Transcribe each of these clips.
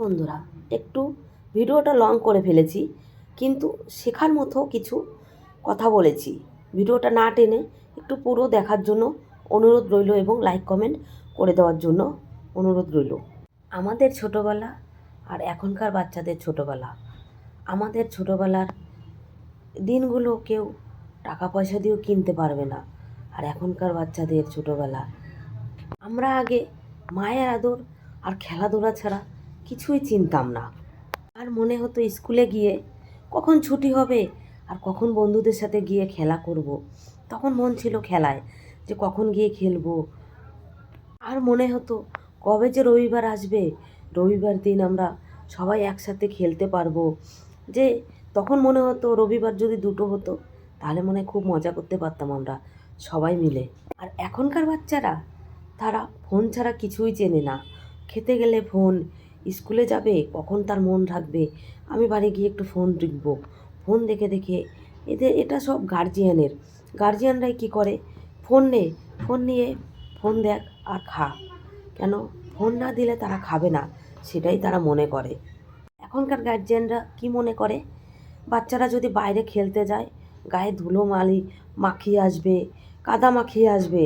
বন্ধুরা, একটু ভিডিওটা লং করে ফেলেছি, কিন্তু শেখার মতো কিছু কথা বলেছি। ভিডিওটা না টেনে একটু পুরো দেখার জন্য অনুরোধ রইল এবং লাইক কমেন্ট করে দেওয়ার জন্য অনুরোধ রইল। আমাদের ছোটোবেলা আর এখনকার বাচ্চাদের ছোটোবেলা। আমাদের ছোটোবেলার দিনগুলো কেউ টাকা পয়সা দিয়েও কিনতে পারবে না। আর এখনকার বাচ্চাদের ছোটোবেলা। আমরা আগে মায়ের আদর আর খেলাধুলা ছাড়া কিছুই চিনতাম না। আর মনে হতো স্কুলে গিয়ে কখন ছুটি হবে আর কখন বন্ধুদের সাথে গিয়ে খেলা করব। তখন মন ছিল খেলায় যে কখন গিয়ে খেলব। আর মনে হতো কবে যে রবিবার আসবে, রবিবার দিন আমরা সবাই একসাথে খেলতে পারব। যে তখন মনে হতো রবিবার যদি দুটো হতো, তাহলে মনে খুব মজা করতে পারতাম আমরা সবাই মিলে। আর এখনকার বাচ্চারা, তারা ফোন ছাড়া কিছুই চেনে না। খেতে গেলে ফোন স্কুলে যাবে, কখন তার মন রাখবে? আমি বাড়ি গিয়ে একটু ফোন দেখব। ফোন দেখে দেখে এদের, এটা সব গার্জিয়ানের গার্জিয়ানরাই কী করে? ফোন নে ফোন নিয়ে ফোন দেখ আর খা। কেন? ফোন না দিলে তারা খাবে না, সেটাই তারা মনে করে। এখনকার গার্জিয়ানরা কি মনে করে? বাচ্চারা যদি বাইরে খেলতে যায়, গায়ে ধুলো মালি, মাখিয়ে আসবে, কাদা মাখিয়ে আসবে,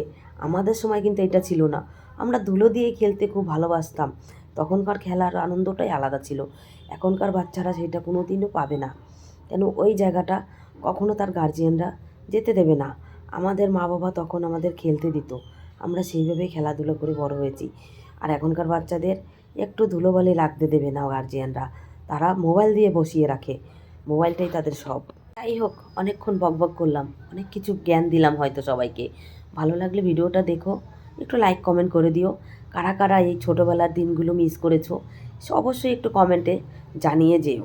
আমাদের সময় কিন্তু এটা ছিল না। আমরা ধুলো দিয়ে খেলতে খুব ভালোবাসতাম। তখনকার খেলার আনন্দটাই আলাদা ছিল। এখনকার বাচ্চারা সেটা কোনো দিনও পাবে না। কেন ওই জায়গাটা কখনো তার গার্জিয়ানরা যেতে দেবে না। আমাদের মা বাবা তখন আমাদের খেলতে দিত। আমরা সেইভাবেই খেলাধুলো করে বড় হয়েছি। আর এখনকার বাচ্চাদের একটু ধুলোবালি লাগতে দেবে না গার্জিয়ানরা তারা মোবাইল দিয়ে বসিয়ে রাখে। মোবাইলটাই তাদের সব। যাই হোক, অনেকক্ষণ বকবক করলাম। অনেক কিছু জ্ঞান দিলাম হয়তো সবাইকে। ভালো লাগলে ভিডিওটা দেখো। একটু লাইক কমেন্ট করে দিও। কারা কারা এই ছোটোবেলার দিনগুলো মিস করেছ, অবশ্যই একটু কমেন্টে জানিয়ে যেও।